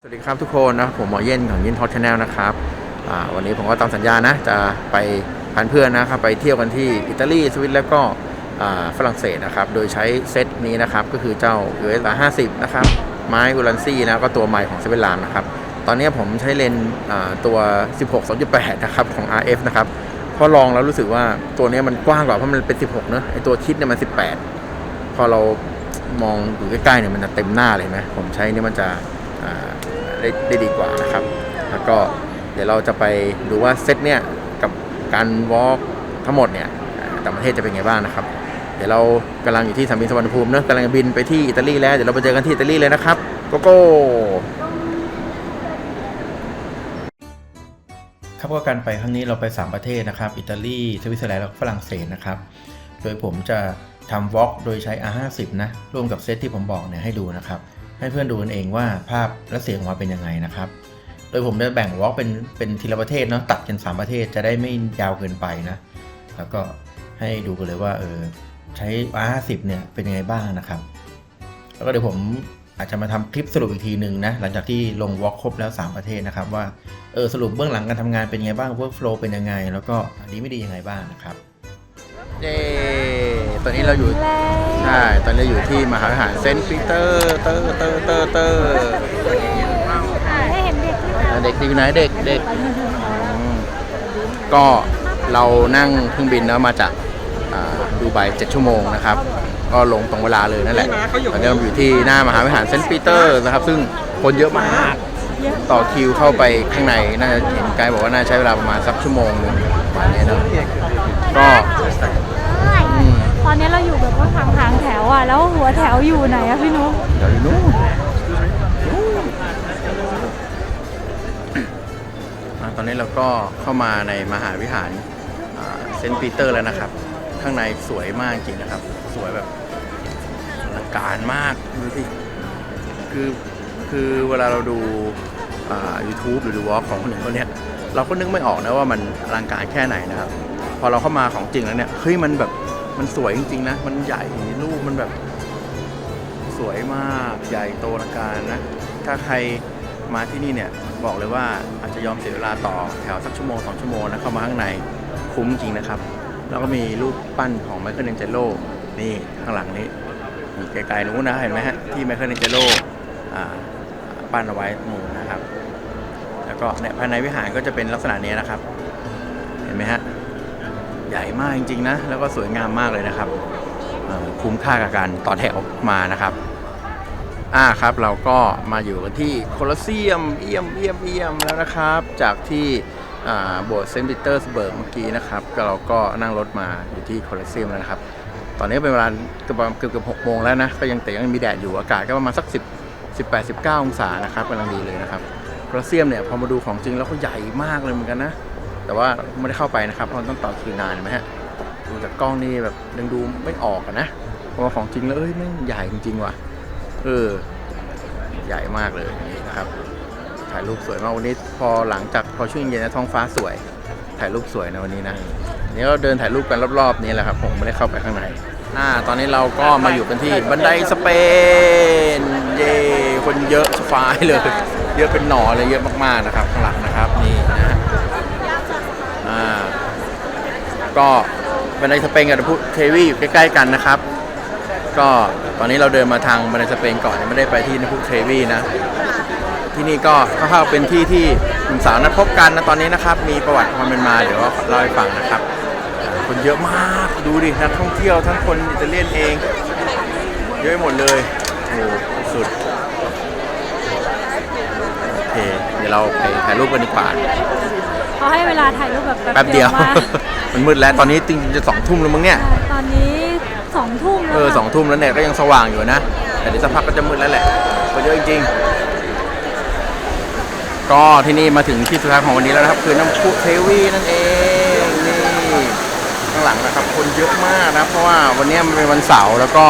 สวัสดีครับทุกคนนะผมหมอเย็นของยินทอชแนลนะครับวันนี้ผมก็ตามสัญญานะจะไปพันเพื่อนนะครับไปเที่ยวกันที่อิตาลีสวิตแล้วก็ฝรั่งเศสนะครับโดยใช้เซตนี้นะครับก็คือเจ้า US 50นะครับไม้อูลันซี่นะก็ตัวใหม่ของเซเว่นลามนะครับตอนนี้ผมใช้เลนส์อ่าตัว 16 2.8 นะครับของ RF นะครับพอลองแล้วรู้สึกว่าตัวนี้มันกว้างกว่าเพราะมันเป็น 16เนอะไอตัวคิดเนี่ยมัน 18 พอเรามองอยู่ใกล้ๆเนี่ยมันจะเต็มหน้าเลยไหมผมใช้นี่มันจะ ได้ได้ดีกว่านะครับ แล้วก็เดี๋ยวเราจะไปดูว่าเซตเนี่ยกับการวอล์กทั้งหมดเนี่ยต่างประเทศจะเป็นไงบ้างนะครับ เดี๋ยวเรากำลังอยู่ที่สนามบินสุวรรณภูมิเนะกำลังบินไปที่อิตาลีแล้ว เดี๋ยวเราไปเจอกันที่อิตาลีเลยนะครับโกโก้ครับก็การไปครั้งนี้เราไป 3 ประเทศนะครับ อิตาลีสวิตเซอร์แลนด์และฝรั่งเศสนะครับ โดยผมจะทำวอล์กโดยใช้ R50 นะร่วมกับเซตที่ผมบอกเนี่ยให้ดูนะครับ ให้เพื่อนดูกันเองว่าภาพและเสียงออกมาเป็นยังไงนะครับ โดยผมจะแบ่งวอล์กเป็นเป็นทีละประเทศเนาะตัดกัน3ประเทศจะได้ไม่ยาวเกินไปนะ แล้วก็ให้ดูกันเลยว่าเออใช้ R50 เนี่ยเป็นยังไงบ้างนะครับ แล้วก็เดี๋ยวผมอาจจะมาทำคลิปสรุปอีกทีหนึ่งนะหลังจากที่ลงวอล์กครบแล้ว 3 ประเทศนะครับ ว่าเออสรุปเบื้องหลังการทำงานเป็นยังไงบ้าง workflow เป็นยังไง แล้วก็ดีไม่ดียังไงบ้างนะครับเย้ อนนี้เราอยู่ ใช่ ตอนนี้อยู่ที่มหาวิหารเซนต์ปีเตอร์ เตอร์เตอร์เตอร์เตอร์ให้เห็นเด็กที่เด็กดีไหนเด็กเด็กอืมก็เรานั่งเครื่องบินนะมาจากอ่าดูไบ7ชั่วโมงนะครับ ก็ลงตรงเวลาเลยนั่นแหละตอนนี้เราอยู่ที่หน้ามหาวิหารเซนต์ปีเตอร์นะครับ ซึ่งคนเยอะมากต่อคิวเข้าไปข้างในน่าจะเห็นไกด์บอกว่าน่าใช้เวลาประมาณสักชั่วโมงหนึงประมาณนี้เนอะก็อืมต อนนี้เราอยู่แบบว่าทางทางแถวอะ แล้วหัวแถวอยู่ไหนอะพี่นุ๊กเดี๋ยวอยู่นู่นอะตอนนี้เราก็เข้ามาในมหาวิหารอ่าเซนต์ปีเตอร์แล้วนะครับ ข้างในสวยมากจริงนะครับ สวยแบบอลังการมากดูสิคือคือเวลาเราดูอ่า YouTube หรือดูวอล์กของคนหนึ่งคนเนี้ยเราก็นึกไม่ออกนะว่ามันอลังการแค่ไหนนะครับ พอเราเข้ามาของจริงแล้วเนี่ยเฮ้ยมันแบบ มันสวยจริงๆนะ มันใหญ่รูปมันแบบ สวยมากใหญ่โตอลังการนะ ถ้าใครมาที่นี่เนี่ยบอกเลยว่าอาจจะยอมเสียเวลาต่อแถวสักชั่วโมงสองชั่วโมงนะเข้ามาข้างในคุ้มจริงนะครับ แล้วก็มีรูปปั้นของไมเคิลเนเจโลนี่ข้างหลังนี้นี่ไกลๆนู้นนะเห็นไหมฮะที่ไมเคิลเนเจโลอ่าปั้นเอาไว้หมู่นะครับ แล้วก็เนี่ยภายในวิหารก็จะเป็นลักษณะนี้นะครับ เห็นไหมฮะ ใหญ่มากจริงๆนะ แล้วก็สวยงามมากเลยนะครับคุ้มค่ากับการต่อแถวมานะครับอ่าครับเราก็มาอยู่กันที่โคลอสเซียมเอี่ยมเอี่ยมเอี่ยมแล้วนะครับ จากที่โบสถ์เซนต์ปีเตอร์สเบิร์กเมื่อกี้นะครับก็เราก็นั่งรถมาอยู่ที่โคลอสเซียมแล้วนะครับ ตอนนี้เป็นเวลาเกือบเกือบเกือบหกโมงแล้วนะก็ยังแต่ยังมีแดดอยู่อากาศก็ประมาณสัก10 18 19องศานะครับกำลังดีเลยนะครับโคลอสเซียมเนี่ยพอมาดูของจริงแล้วก็ใหญ่มากเลยเหมือนกันนะ แต่ว่าไม่ได้เข้าไปนะครับเพราะต้องต่อคิวนานเห็นไหมฮะดูจากกล้องนี่แบบยังดูไม่ออกนะเพราะว่าของจริงแล้วเอ้ยม่งใหญ่จริงๆว่ะเออใหญ่มากเลยนี่นะครับถ่ายรูปสวยมากวันนี้พอหลังจากพอช่วงเย็นนะท้องฟ้าสวย ถ่ายรูปสวยนะวันนี้นะนี่เราเดินถ่ายรูปกันรอบๆนี้แหละครับ ผมไม่ได้เข้าไปข้างในอ่าตอนนี้เราก็มาอยู่กันที่บันไดสเปนเย้คนเยอะสฟายเลย เยอะเป็นหนอเลยเยอะมากๆนะครับข้างหลังนะ ก็บันไดสเปนกับพุเทวีอยู่ใกล้ๆกันนะครับ ก็ตอนนี้เราเดินมาทางบันไดสเปนก่อนยังไม่ได้ไปที่นพุเทวีนะ ที่นี่ก็คร่าเป็นที่ที่หนุ่มสาวนัดพบกันนะตอนนี้นะครับ มีประวัติความเป็นมาเดี๋ยวเล่าให้ฟังนะครับ คนเยอะมากดูดินักท่องเที่ยวทั้งคนอิตาเลียนเอง เยอะหมดเลยโอ้โหสุดโอเคเดี๋ยวเราไปถ่ายรูปกันดีกว่า เขาให้เวลาถ่ายรูปแบบแป๊บเดียวมาก มันมืดแล้วตอนนี้จริงๆจะสองทุ่มแล้วมั้งเนี่ย ตอนนี้สองทุ่มแล้วเออสองทุ่มแล้วเนี่ยก็ยังสว่างอยู่นะ แต่เดี๋ยวสักพักก็จะมืดแล้วแหละคนเยอะจริงๆ ก็ที่นี่มาถึงที่สุดท้ายของวันนี้แล้วนะครับคือน้ำพุเทวีนั่นเองนี่ข้างหลังนะครับคนเยอะมากนะเพราะว่าวันนี้มันเป็นวันเสาร์แล้วก็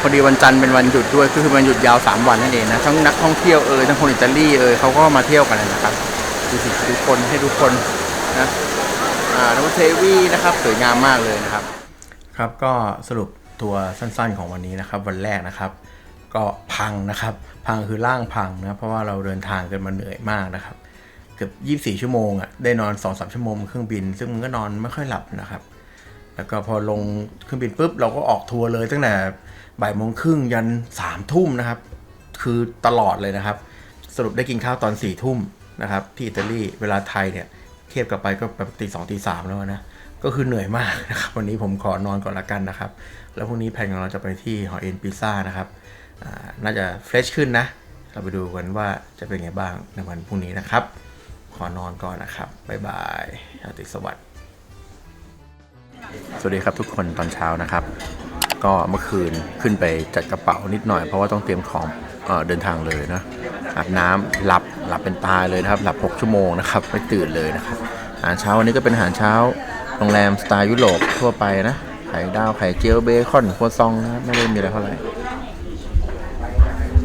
พอดีวันจันทร์เป็นวันหยุดด้วยก็คือวันหยุดยาว 3 วันนั่นเองนะทั้งนักท่องเที่ยวเอ่ยทั้งคนอิตาลีเอ่ยเขาก็มาเที่ยวกันนะครับ ดูสิทุกคนให้ทุกคนนะอ่าน้ำพุเทวีนะครับสวยงามมากเลยนะครับ ครับก็สรุปตัวสั้นๆของวันนี้นะครับ วันแรกนะครับ ก็พังนะครับ พังคือร่างพังนะเพราะว่าเราเดินทางกันมาเหนื่อยมากนะครับ เกือบ 24 ชั่วโมงอะ่ะได้นอน 2-3 ชั่วโมงเครื่องบิน ซึ่งมันก็นอนไม่ค่อยหลับนะครับ แล้วก็พอลงเครื่องบินปุ๊บเราก็ออกทัวร์เลยตั้งแต่บ่ายโมงครึ่งยันสามทุ่มนะครับ คือตลอดเลยนะครับ สรุปได้กินข้าวตอนสี่ทุ่ม นะครับที่อิตาลีเวลาไทยเนี่ยเทียบกับไปก็แบบตีสองตีสามแล้วนะก็คือเหนื่อยมากนะครับวันนี้ผมขอนอนก่อนละกันนะครับ แล้วพรุ่งนี้แผนของเราจะไปที่หอเอ็นพิซซ่านะครับน่าจะเฟรชขึ้นนะ เราไปดูกันว่าจะเป็นไงบ้างในวันพรุ่งนี้นะครับ ขอนอนก่อนนะครับ บ๊ายบายราตรีสวัสดิ์สวัสดีครับทุกคนตอนเช้านะครับ ก็เมื่อคืนขึ้นไปจัดกระเป๋านิดหน่อยเพราะว่าต้องเตรียมของเอเดินทางเลยนะ อาบน้ำหลับหลับเป็นตายเลยนะครับ หลับ 6 ชั่วโมงนะครับไม่ตื่นเลยนะครับอาหารเช้าวันนี้ก็เป็นอาหารเช้าโรงแรมสไตล์ยุโรปทั่วไปนะไข่ดาวไข่เจียวเบคอนครัวซองนะครับไม่ได้มีอะไรเท่าไหร่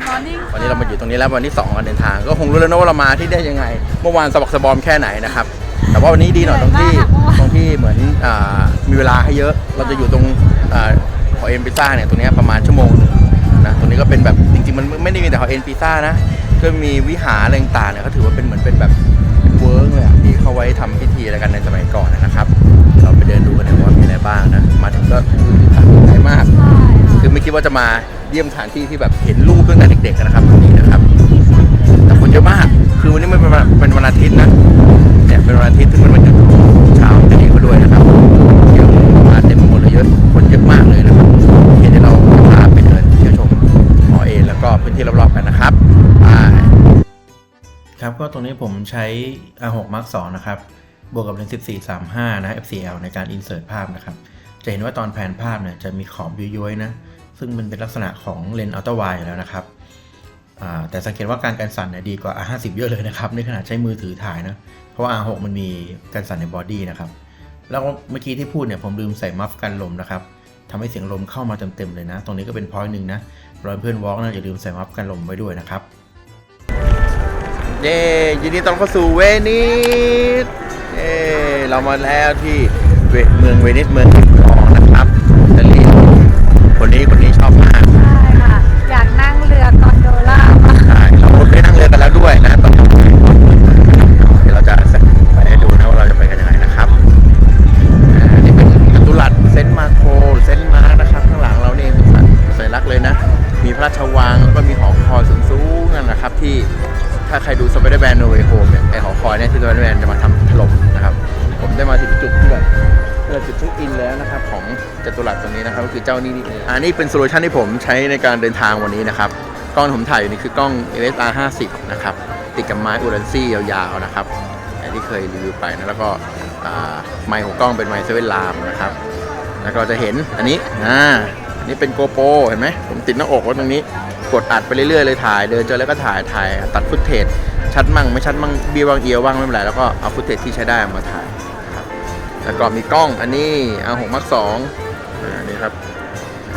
Morning วันนี้เรามาอยู่ตรงนี้แล้ววันที่2ของการเดินทาง ก็คงรู้แล้วนะว่าเรามาที่ได้ยังไง เมื่อวานสะบักสะบอมแค่ไหนนะครับ แต่ว่าวันนี้ดีหน่อยตรงที่เหนื่อยมากเมื่อวานตรงที่เหมือนอามีเวลาให้เยอะ เราจะอยู่ตรงอาหอเอ็นพิซซ่าเนี่ยตรงเนี้ยประมาณชั่วโมงหนึ่งนะตรงนี้ก็เป็นแบบจริงๆ มันไม่ได้มีแต่หอเอ็นพิซซ่านะ ก็มีวิหารอะไรต่างๆเนี่ยเขาถือว่าเป็นเหมือนเป็นแบบเวิร์กเลยอะที่เขาไว้ทำพิธีอะไรกันในสมัยก่อนนะครับ เราไปเดินดูกันนะว่ามีอะไรบ้างนะมาถึงก็ใหญ่มากใช่ค่ะคือไม่คิดว่าจะมาเยี่ยมสถานที่ที่แบบเห็นรูปตั้งแต่เด็กๆนะครับตรงนี้นะครับแต่คนเยอะมากคือวันนี้มันเป็นวันอาทิตย์นะเนี่ยเป็นวันอาทิตย์ซึ่งมันเป็นหยุด แล้วก็พื้นที่รอบๆกันนะครับครับก็ตรงนี้ผมใช้ R6 Mark 2นะครับบวกกับเลนส์ 1435 นะ FCL ในการ insert ภาพนะครับ จะเห็นว่าตอนแผนภาพเนี่ยจะมีขอบย้อยๆนะ ซึ่งมันเป็นลักษณะของเลนส์อัลตร้าไวแล้วนะครับอ่าแต่สังเกตว่าการกันสั่นเนี่ยดีกว่า R50 เยอะเลยนะครับ ในขณะใช้มือถือถ่ายนะ เพราะว่า R6 มันมีการสั่นในบอดี้นะครับ แล้วเมื่อกี้ที่พูดเนี่ยผมลืมใส่มัฟกันลมนะครับ ทำให้เสียงลมเข้ามาเต็มๆเลยนะ ตรงนี้ก็เป็นพอยต์หนึ่งนะรอยเพื่อนวอล์กนะอย่าลืมใส่มัฟกันลมไว้ด้วยนะครับ เย้ยินดีต้อนรับเข้าสู่เวนิสเย้เรามาแล้วที่เมืองเวนิสเมืองที่คลองนะครับอิตาลีคนนี้ จัตุรัสตรงนี้นะครับก็คือเจ้านี่นี่เองอ่านี่เป็นโซลูชันที่ผมใช้ในการเดินทางวันนี้นะครับกล้องที่ผมถ่ายอยู่นี่คือกล้อง LSR 50นะครับติดกับไม้อูรันซี่ยาวๆนะครับอที่เคยรีวิวไปนะแล้วก็ไมค์ของกล้องเป็นไมค์เซเว่นลามนะครับแล้วก็จะเห็นอันนี้อ่าอันนี้เป็นโกโปรเห็นไหมผมติดหน้าอกไว้ตรงนี้กดอัดไปเรื่อยๆเลยถ่ายเดินเจอแล้วก็ถ่ายถ่ายตัดฟุตเทจชัดมั่งไม่ชัดมั่งเบี้ยบางเอียวบ้างไม่เป็นไรแล้วก็เอาฟุตเทจที่ใช้ได้มาถ่ายครับแล้วก็มีกล้องอันนี้เอาหกมักสอง อ่านี่ครับ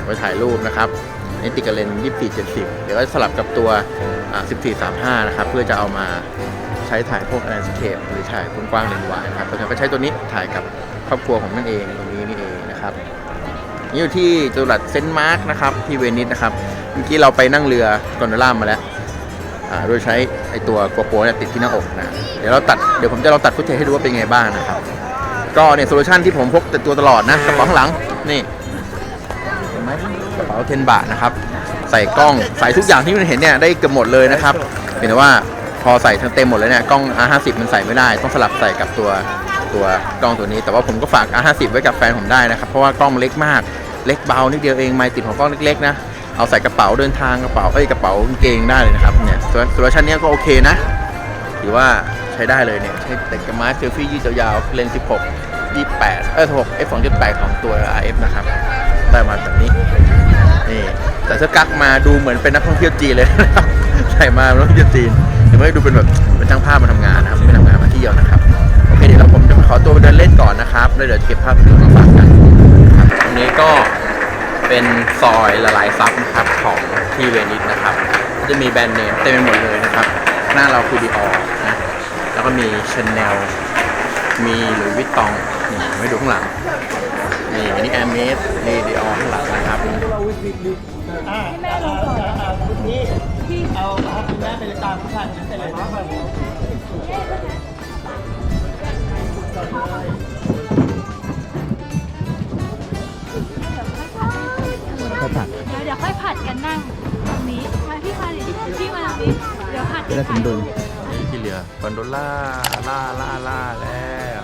ไว้ถ่ายรูปนะครับนี่ติดกับเลนส์24 70 เดี๋ยวก็สลับกับตัว 14 35 นะครับ เพื่อจะเอามาใช้ถ่ายพวกแลนสเคปหรือถ่ายกว้างๆเลนส์วายนะครับเพราะฉะนั้นก็ใช้ตัวนี้ถ่ายกับครอบครัวของนั่นเองตรงนี้นี่เองนะครับนี่อยู่ที่จตุรัสเซนต์มาร์กนะครับที่เวนิสนะครับเมื่อกี้เราไปนั่งเรือกอนโดล่ามาแล้วโดยใช้ไอตัวโกโปเนี่ยติดที่หน้าอกนะเดี๋ยวเราตัดเดี๋ยวผมจะลองตัดฟุตเทจให้ดูว่าเป็นไงบ้างนะครับ ก็เนี่ยโซลูชันที่ผมพกติดตัวตลอดนะกระเป๋าข้างหลัง นี่เห็นไหมกระเป๋าเทนบาทนะครับ ใส่กล้องใส่ทุกอย่างที่มันเห็นเนี่ยได้เกือบหมดเลยนะครับเห็นว่าพอใส่ทั้งเต็มหมดเลยเนี่ยกล้อง R50 มันใส่ไม่ได้ ต้องสลับใส่กับตัวตัวกล้องตัวนี้ แต่ว่าผมก็ฝาก R50 ไว้กับแฟนผมได้นะครับ เพราะว่ากล้องมันเล็กมากเล็กเบานิดเดียวเองไมติดของกล้องเล็กๆนะเอาใส่กระเป๋าเดินทางกระเป๋าเอ้ยกระเป๋ากางเกงได้เลยนะครับเนี่ยส่วนโซลูชันนี้ก็โอเคนะถือว่าใช้ได้เลยเนี่ยใช้แต่กระไม้เซลฟี่ยืดยาวเลนส์16 28 เอ้ย16 f 2.8ของตัว RF นะครับได้มาแบบนี้นี่แต่เสื้อกั๊กมาดูเหมือนเป็นนักท่องเที่ยวจีนเลยนะครับใส่มาเป็นนักท่องเที่ยวจีนหรือไม่ดูเป็นแบบเป็นช่างภาพมาทำงานนะครับไม่ทำงานมาเที่ยวนะครับโอเคเดี๋ยวเราผมจะมาขอตัวไปเดินเล่นก่อนนะครับแล้วเดี๋ยวเก็บภาพวิดีโอมาฝากกันนะครับตรงนี้ก็เป็นซอยละลายซับนะครับของที่เวนิสนะครับจะมีแบรนด์เนมเต็มไปหมดเลยนะครับ หน้าเราคือดีออนะแล้วก็มีชาแนลมีหรือวิตตอง ไม่ดูข้างหลัง นี่อันนี้แอมเมสนี่ดีออข้างหลังนะครับให้แม่ลงก่อนนี่ที่เอาเอาคุณแม่ไปตามผู้ชายนั้นไปเลยนะข้าวผัดเดี๋ยวเดี๋ยวค่อยผัดกันนั่งตรงนี้มาพี่มาดิพี่มาตรงนี้เดี๋ยวผัดจะได้สมดุลนี่ที่เรือกอนโดล่าล่าล่าล่าแล้ว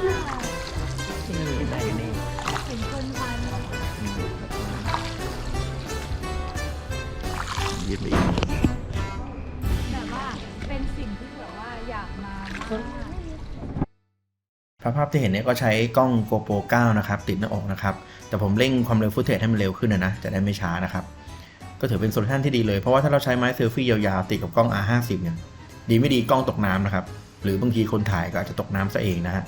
ยืดไปอีกแบบว่าเป็นสิ่งที่แบบว่าอยากมามากภาพที่เห็นเนี่ยก็ใช้กล้อง GoPro 9 นะครับ ติดหน้าอกนะครับ แต่ผมเร่งความเร็วฟุตเทจให้มันเร็วขึ้นนะนะ จะได้ไม่ช้านะครับ ก็ถือเป็นโซลูชันที่ดีเลย เพราะว่าถ้าเราใช้ไม้เซลฟี่ยาวๆ ติดกับกล้อง R50 เนี่ย ดีไม่ดีกล้องตกน้ำนะครับ หรือบางทีคนถ่ายก็อาจจะตกน้ำซะเองนะฮะ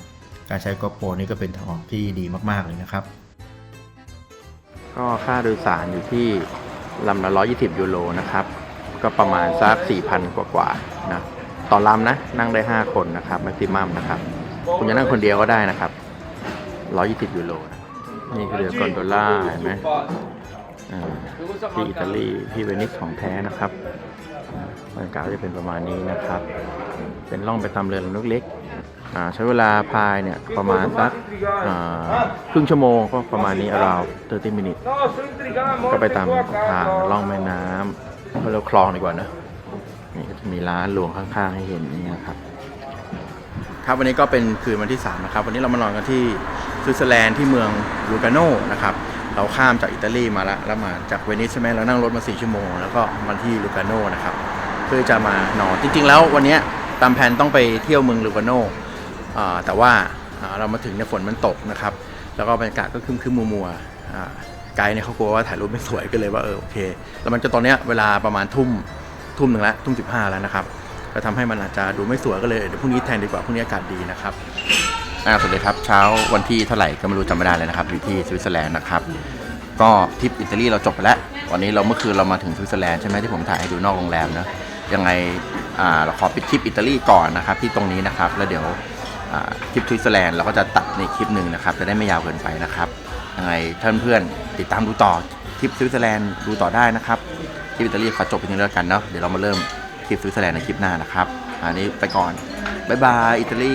การใช้ GoPro นี่ก็เป็นทางออกที่ดีมากๆเลยนะครับ ก็ค่าโดยสารอยู่ที่ ลำละ120ยูโรนะครับ ก็ประมาณสัก4,000กว่าๆนะต่อลำนะนั่งได้5คนนะครับแม็กซิมัมนะครับ คุณจะนั่งคนเดียวก็ได้นะครับ120ยูโรนะนี่คือเรือกอนโดล่าเห็นไหมอ่าที่อิตาลีที่เวนิสของแท้นะครับบรรยากาศจะเป็นประมาณนี้นะครับ เป็นล่องไปตามเรือลำเล็กๆ ใช้เวลาพายเนี่ยประมาณสักครึ่งชั่วโมงก็ประมาณนี้ราว30มินิก็ไปตามทางล่องแม่น้ำเขาเรียกคลองดีกว่านะนี่ก็จะมีร้านหลวงข้างๆให้เห็นนี่นะครับ ครับวันนี้ก็เป็นคืนวันที่ 3 นะครับ วันนี้เรามานอนกันที่สวิตเซอร์แลนด์ที่เมืองลูกาโนนะครับเราข้ามจากอิตาลีมาละแล้วมาจากเวนิสใช่ไหมเรานั่งรถมา 4 ชั่วโมง แล้วก็มาที่ลูกาโนนะครับ เพื่อจะมานอนจริงๆ แล้ววันนี้ตามแผนต้องไปเที่ยวเมืองลูกาโน แต่ว่าเรามาถึงเนี่ยฝนมันตกนะครับ แล้วก็บรรยากาศก็คึมๆมัวๆอ่าไกด์เนี่ยเขากลัวว่าถ่ายรูปไม่สวยก็เลยว่าเออโอเค แล้วมันจะตอนเนี้ยเวลาประมาณทุ่มทุ่มหนึ่งแล้วทุ่มสิบห้าแล้วนะครับ ก็ทำให้มันอาจจะดูไม่สวยก็เลยเดี๋ยวพรุ่งนี้แทนดีกว่าพรุ่งนี้อากาศดีนะครับอ่าสวัสดีครับเช้าวันที่เท่าไหร่ก็ไม่รู้จำไม่ได้เลยนะครับอยู่ที่สวิตเซอร์แลนด์นะครับก็ทริปอิตาลีเราจบไปแล้ววันนี้เราเมื่อคืนเรามาถึงสวิตเซอร์แลนด์ใช่ไหมที่ผมถ่ายให้ดูนอกโรงแรมนะยังไงอ่าเราขอปิดคลิปอิตาลีก่อนนะครับที่ตรงนี้นะครับแล้วเดี๋ยว คลิปสวิตเซอร์แลนด์เราก็จะตัดในคลิปหนึ่งนะครับ จะได้ไม่ยาวเกินไปนะครับยังไงท่านเพื่อนติดตามดูต่อคลิปสวิตเซอร์แลนด์ดูต่อได้นะครับคลิปอิตาลีขอจบเพียงเท่านี้แล้วกันเนาะเดี๋ยวเรามาเริ่มคลิปสวิตเซอร์แลนด์ในคลิปหน้านะครับ อันนี้ไปก่อน บ๊ายบายอิตาลี